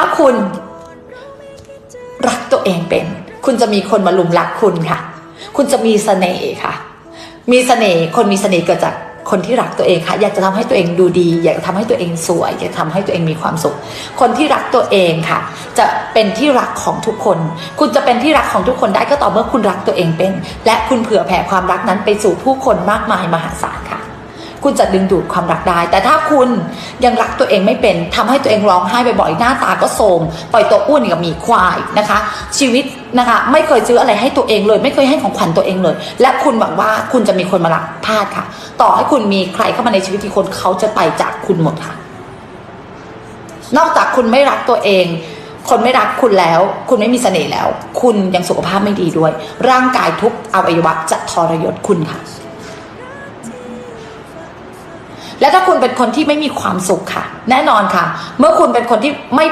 าคุณรักตัวเองเป็น คุณจะมีคนมาลุมรักคุณค่ะ คุณจะมีเสน่ห์ค่ะ มีเสน่ห์คนมีเสน่ห์เกิดจากคนที่รักตัวเองค่ะ อยากจะทำให้ตัวเองดูดี อยากจะทำให้ตัวเองสวย อยากจะทำให้ตัวเองมีความสุข คนที่รักตัวเองค่ะ จะเป็นที่รักของทุกคน คุณจะเป็นที่รักของทุกคนได้ก็ต่อเมื่อคุณรักตัวเองเป็น และคุณเผื่อแผ่ความรักนั้นไปสู่ผู้คนมากมายมหาศาล คุณจะดึงดูดความรักได้ แต่ถ้าคุณยังรักตัวเองไม่เป็นทำให้ตัวเองร้องไห้บ่อยๆหน้าตาก็โทรมปล่อยตัวอ้วนกับหมีควายนะคะ ชีวิตนะคะ ไม่เคยซื้ออะไรให้ตัวเองเลย ไม่เคยให้ของขวัญตัวเองเลย และคุณหวังว่าคุณจะมีคนมารักพลาดค่ะ ต่อให้คุณมีใครเข้ามาในชีวิตที่คนเขาจะไปจากคุณหมดค่ะ นอกจากคุณไม่รักตัวเองคนไม่รักคุณแล้ว คุณไม่มีเสน่ห์แล้ว คุณยังสุขภาพไม่ดีด้วย ร่างกายทุกอวัยวะจะทรยศคุณค่ะ และถ้าคุณเป็นคนที่ไม่มีความสุขค่ะ แน่นอนค่ะ เมื่อคุณเป็นคนที่ไม่